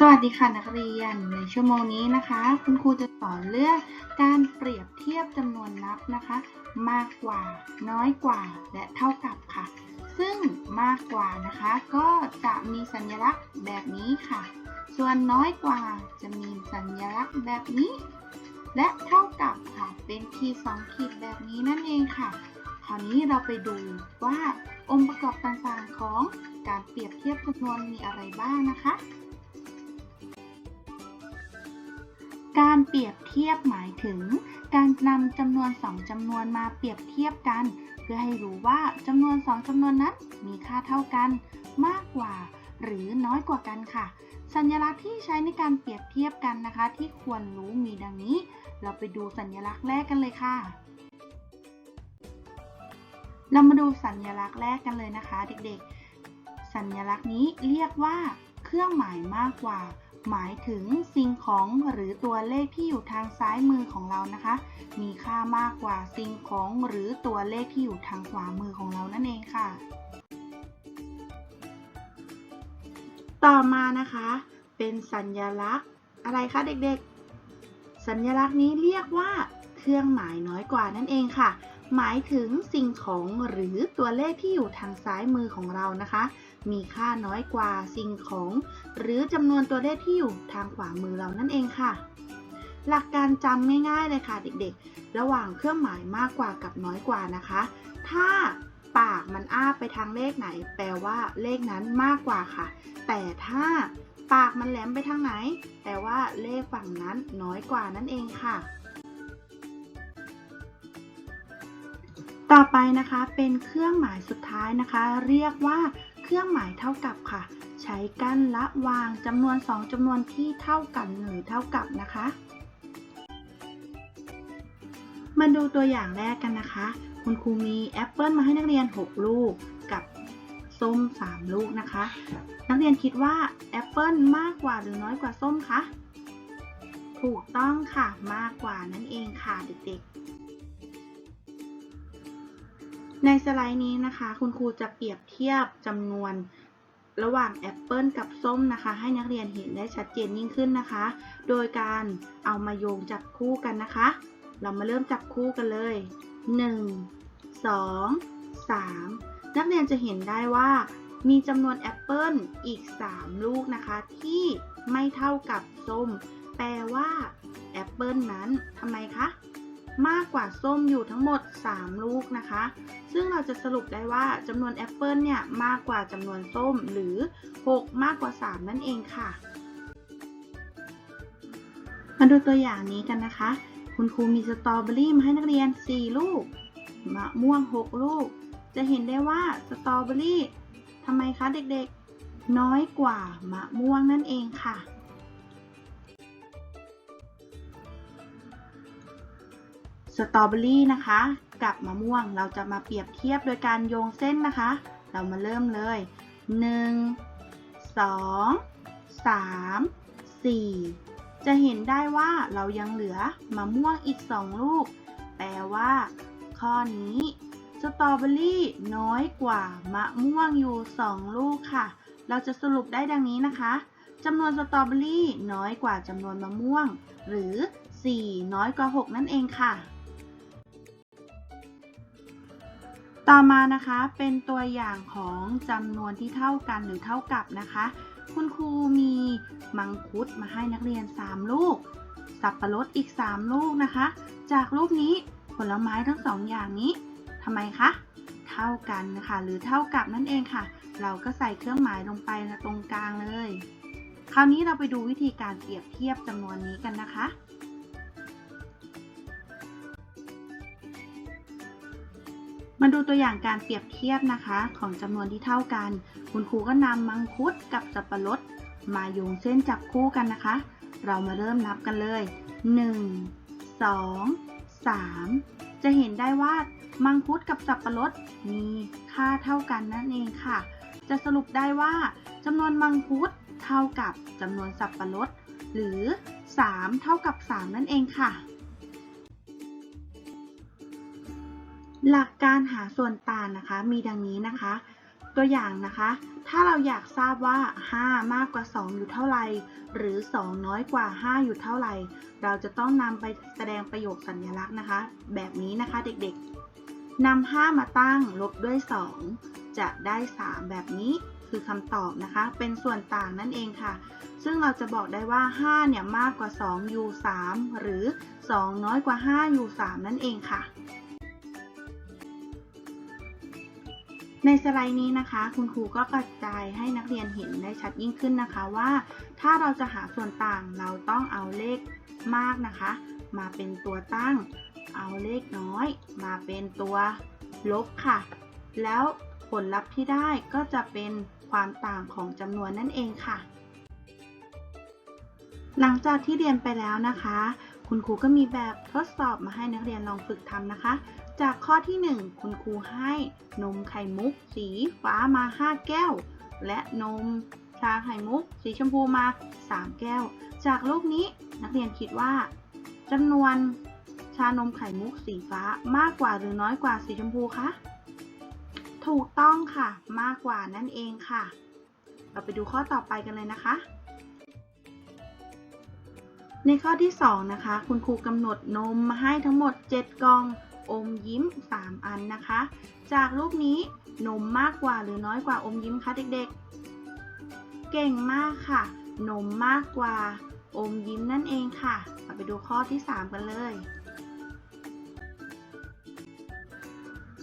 สวัสดีค่ะนักเรียน ในชั่วโมงนี้นะคะ คุณครูจะสอนเรื่องการเปรียบเทียบจำนวนนับนะคะ มากกว่า น้อยกว่า และเท่ากับค่ะ ซึ่งมากกว่านะคะ ก็จะมีสัญลักษณ์แบบนี้ค่ะ ส่วนน้อยกว่าจะมีสัญลักษณ์แบบนี้ และเท่ากับค่ะ เป็นขีดสองขีดแบบนี้นั่นเองค่ะคราวนี้เราไปดูว่าองค์ประกอบต่างๆของการเปรียบเทียบจำนวนมีอะไรบ้างนะคะ การเปรียบเทียบหมายถึง การนำจำนวนสองจำนวนมาเปรียบเทียบกัน เพื่อให้รู้ว่าจำนวนสองจำนวนนั้นมีค่าเท่ากัน มากกว่า หรือน้อยกว่ากันค่ะ สัญลักษณ์ที่ใช้ในการเปรียบเทียบกันนะคะ ที่ควรรู้มีดังนี้ เราไปดูสัญลักษณ์แรกกันเลยค่ะ เรามาดูสัญลักษณ์แรกกันเลยนะคะ เด็กๆ สัญลักษณ์นี้เรียกว่า เครื่องหมายมากกว่า หมายถึงสิ่งของหรือตัวเลขที่อยู่ทางซ้ายมือของเรานะคะ มีค่ามากกว่าสิ่งของหรือตัวเลขที่อยู่ทางขวามือของเรานั่นเองค่ะ ต่อมานะคะ เป็นสัญลักษณ์ อะไรคะเด็กๆ สัญลักษณ์นี้เรียกว่าเครื่องหมายน้อยกว่านั่นเองค่ะ หมายถึงสิ่งของหรือตัวเลขที่อยู่ทางซ้ายมือของเรานะคะ มีค่าน้อยกว่าสิ่งของ หรือจำนวนตัวเลขที่อยู่ทางขวามือเรานั่นเองค่ะ หลักการจำง่ายๆเลยค่ะเด็กๆ ระหว่างเครื่องหมายมากกว่ากับน้อยกว่านะคะ ถ้าปากมันอ้าไปทางเลขไหน แปลว่าเลขนั้นมากกว่าค่ะ แต่ถ้าปากมันแหลมไปทางไหน แปลว่าเลขฝั่งนั้นน้อยกว่านั่นเองค่ะต่อไปนะคะเป็นเครื่องหมายสุดท้ายนะคะ เรียกว่า เครื่องหมายเท่ากับค่ะ ใช้กั้นละวางจำนวน 2จำนวนที่เท่ากันหรือเท่ากับนะคะ มาดูตัวอย่างแรกกันนะคะ คุณครูมีแอปเปิลมาให้นักเรียน 6 ลูกกับส้ม 3 ลูกนะคะ นักเรียนคิดว่าแอปเปิลมากกว่าหรือน้อยกว่าส้มคะ ถูกต้องค่ะมากกว่านั่นเองค่ะเด็กๆ ในสไลด์นี้นะคะ คุณครูจะเปรียบเทียบจำนวนระหว่างแอปเปิลกับส้มนะคะ ให้นักเรียนเห็นได้ชัดเจนยิ่งขึ้นนะคะ โดยการเอามาโยงจับคู่กันนะคะ เรามาเริ่มจับคู่กันเลย 1 2 3 นักเรียนจะเห็นได้ว่า มีจำนวนแอปเปิลอีก 3 ลูกนะคะ ที่ไม่เท่ากับส้ม แปลว่าแอปเปิลนั้นทำไมคะ มากกว่าส้มอยู่ทั้งหมด 3 ลูกนะคะ ซึ่งเราจะสรุปได้ว่าจำนวนแอปเปิลเนี่ยมากกว่าจำนวนส้มหรือ 6 มากกว่า 3 นั่นเองค่ะ มาดูตัวอย่างนี้กันนะคะ คุณครูมีสตรอเบอรี่มาให้นักเรียน 4 ลูก มะม่วง 6 ลูก จะเห็นได้ว่าสตรอเบอรี่ทำไมคะเด็กๆ น้อยกว่ามะม่วงนั่นเองค่ะ สตรอเบอรี่นะคะ กับมะม่วงเราจะมาเปรียบเทียบโดยการโยงเส้นนะคะ เรามาเริ่มเลย 1 2 3 4 จะเห็นได้ว่าเรายังเหลือมะม่วงอีก 2 ลูก แปลว่า ข้อนี้สตรอเบอรี่น้อยกว่ามะม่วงอยู่ 2 ลูกค่ะ เราจะสรุปได้ดังนี้นะคะจำนวนสตรอเบอรี่น้อยกว่าจำนวนมะม่วง หรือ 4 น้อยกว่า 6 นั่นเองค่ะ ต่อมานะคะเป็นตัวอย่างของจำนวนที่เท่ากันหรือเท่ากับนะคะ คุณครูมีมังคุดมาให้นักเรียน 3 ลูก สับปะรดอีก 3 ลูกนะคะ จากรูปนี้ผลไม้ทั้งสองอย่างนี้ทำไมคะเท่ากันนะคะหรือเท่ากับนั่นเองค่ะ เราก็ใส่เครื่องหมายลงไปนะตรงกลางเลย คราวนี้เราไปดูวิธีการเปรียบเทียบจำนวนนี้กันนะคะ มาดูตัวอย่างการเปรียบเทียบนะคะของจำนวนที่เท่ากัน คุณครูก็นำมังคุดกับสับปะรด มาโยงเส้นจับคู่กันนะคะ เรามาเริ่มนับกันเลย 1 2 3 จะเห็นได้ว่ามังคุดกับสับปะรดมีค่าเท่ากันนั่นเองค่ะ จะสรุปได้ว่าจำนวนมังคุดเท่ากับจำนวนสับปะรด หรือ 3 เท่ากับ 3 นั่นเองค่ะ หลักการหาส่วนต่างนะคะมีดังนี้นะคะ ตัวอย่างนะคะ ถ้าเราอยากทราบว่า 5 มากกว่า 2 อยู่เท่าไหร่ หรือ 2 น้อยกว่า 5 อยู่เท่าไหร่ เราจะต้องนำไปแสดงประโยคสัญลักษณ์นะคะ แบบนี้นะคะเด็กๆนำ5มาตั้งลบด้วย 2 จะได้ 3 แบบนี้คือคำตอบนะคะ เป็นส่วนต่างนั่นเองค่ะ ซึ่งเราจะบอกได้ว่า 5 เนี่ยมากกว่า 2 อยู่ 3 หรือ 2 น้อยกว่า 5 อยู่ 3 นั่นเองค่ะ ในสไลด์นี้นะคะ คุณครูก็กระจายให้นักเรียนเห็นได้ชัดยิ่งขึ้นนะคะว่า ถ้าเราจะหาส่วนต่างเราต้องเอาเลขมากนะคะ มาเป็นตัวตั้ง เอาเลขน้อย มาเป็นตัวลบค่ะ แล้วผลลัพธ์ที่ได้ก็จะเป็นความต่างของจำนวนนั่นเองค่ะ หลังจากที่เรียนไปแล้วนะคะ คุณครูก็มีแบบทดสอบมาให้นักเรียนลองฝึกทำนะคะ จากข้อที่ 1 คุณครูให้นมไข่มุก สีฟ้ามา 5 แก้ว และนมชาไข่มุก สีชมพูมา 3 แก้ว จากรูปนี้นักเรียนคิดว่าจำนวนชานมไข่มุกสีฟ้ามากกว่าหรือน้อยกว่าสีชมพูคะ ถูกต้องค่ะ มากกว่านั่นเองค่ะ เราไปดูข้อต่อไปกันเลยนะคะ ในข้อที่ 2 นะคะ คุณครูกำหนดนมมาให้ทั้งหมด 7 กล่อง อมยิ้ม 3 อันนะคะ จากรูปนี้นมมากกว่าหรือน้อยกว่าอมยิ้มคะเด็กๆ เก่งมากค่ะ นมมากกว่าอมยิ้มนั่นเองค่ะเราไปดูข้อที่ 3 กันเลย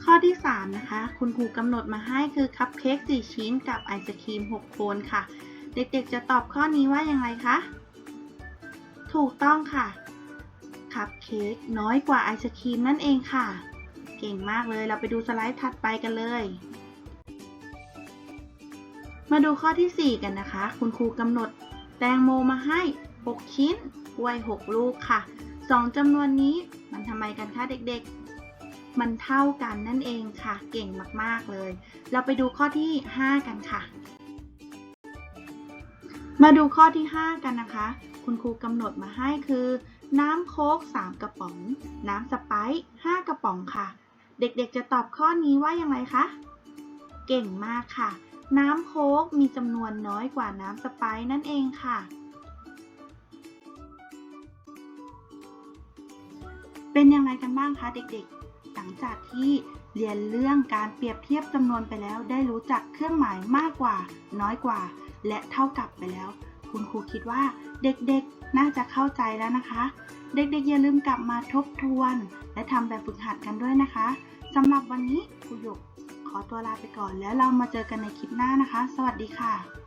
ข้อที่ 3 นะคะ คุณครูกำหนดมาให้คือคัพเค้ก4ชิ้นกับไอศครีม6โคนค่ะ เด็กๆ จะตอบข้อนี้ว่าอย่างไรคะ ถูกต้องค่ะ คัพเค้กน้อยกว่าไอศครีมนั่นเองค่ะ เก่งมากเลยเราไปดูสไลด์ถัดไปกันเลย มาดูข้อที่ 4 กันนะคะ คุณครูกำหนดแตงโมมาให้ 6 ชิ้นกล้วย 6 ลูกค่ะ 2จำนวนนี้มันทำไมกันคะเด็กๆ มันเท่ากันนั่นเองค่ะ เก่งมากๆเลย เราไปดูข้อที่ 5 กันค่ะ มาดูข้อที่ 5 กันนะคะ คุณครูกำหนดมาให้คือ น้ำโค้ก3 กระป๋อง น้ำสไปซ์5กระป๋องค่ะ เด็กๆจะตอบข้อนี้ว่าอย่างไรคะ เก่งมากค่ะ น้ำโค้กมีจำนวนน้อยกว่าน้ำสไปซ์นั่นเองค่ะ เป็นยังไงกันบ้างคะเด็กๆ หลังจากที่เรียนเรื่องการเปรียบเทียบจำนวนไปแล้ว ได้รู้จักเครื่องหมายมากกว่า น้อยกว่า และเท่ากับไปแล้ว คุณครูคิดว่าเด็กๆน่าจะเข้าใจแล้วนะคะ เด็กๆอย่าลืมกลับมาทบทวน และทำแบบฝึกหัดกันด้วยนะคะสำหรับวันนี้ครูหยกขอตัวลาไปก่อนแล้วเรามาเจอกันในคลิปหน้านะคะ สวัสดีค่ะ